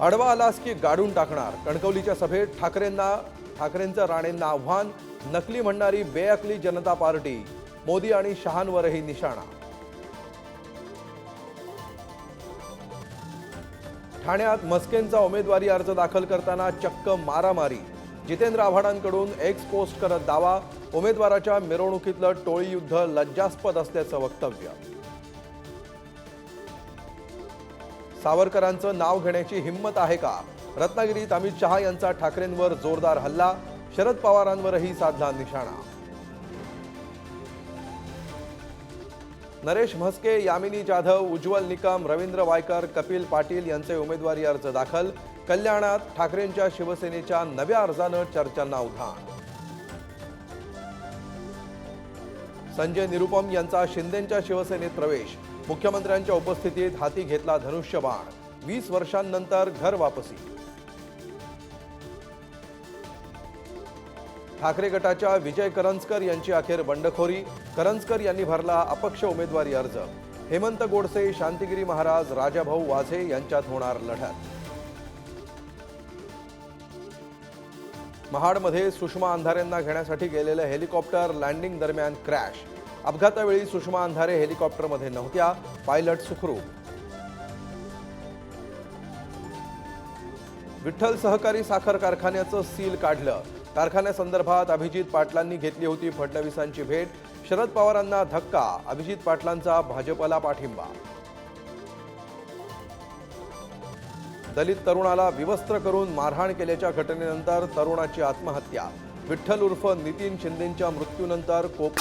आडवा आलास की गाडून टाकणार. कणकवलीच्या सभेत ठाकरेंना ठाकरेंचं राणेंना आव्हान नकली म्हणणारी बेअकली जनता पार्टी मोदी आणि शहांवरही निशाणा. ठाण्यात मस्केंचा उमेदवारी अर्ज दाखल करताना चक्क मारामारी. जितेंद्र आव्हाडांकडून एक्स पोस्ट करत दावा उमेदवाराच्या मिरवणुकीतलं टोळी युद्ध लज्जास्पद असल्याचं वक्तव्य. सावरकरांचं नाव घेण्याची हिंमत आहे का? रत्नागिरीत अमित शहा यांचा ठाकरेंवर जोरदार हल्ला शरद पवारांवरही साधला निशाणा. नरेश म्हस्के यामिनी जाधव उज्ज्वल निकम रवींद्र वायकर कपिल पाटील यांचे उमेदवारी अर्ज दाखल. कल्याणात ठाकरेंच्या शिवसेनेच्या नव्या अर्जानं चर्चांना उधाण. संजय निरुपम यांचा शिंदेंच्या शिवसेनेत प्रवेश. मुख्यमंत्र्यांच्या उपस्थितीत हाती घेतला धनुष्यबाण. वीस वर्षांनंतर घर वापसी. ठाकरे गटाच्या विजय करंजकर यांची अखेर बंडखोरी. करंजकर यांनी भरला अपक्ष उमेदवारी अर्ज. हेमंत गोडसे शांतिगिरी महाराज राजाभाऊ वाझे यांच्यात होणार लढत. महाडमध्ये सुषमा अंधारेंना घेण्यासाठी गेलेलं हेलिकॉप्टर लँडिंग दरम्यान क्रॅश. अपघातावेळी सुषमा अंधारे हेलिकॉप्टरमध्ये नव्हत्या. पायलट सुखरू विठ्ठल सहकारी साखर कारखान्याचं सील काढलं. कारखान्यासंदर्भात अभिजित पाटलांनी घेतली होती फडणवीसांची भेट. शरद पवारांना धक्का अभिजित पाटलांचा भाजपला पाठिंबा दलित तरुणाला विवस्त्र करून मारहाण केल्याच्या घटनेनंतर तरुणाची आत्महत्या. विठ्ठल उर्फ नितीन शिंदेंच्या मृत्यूनंतर कोप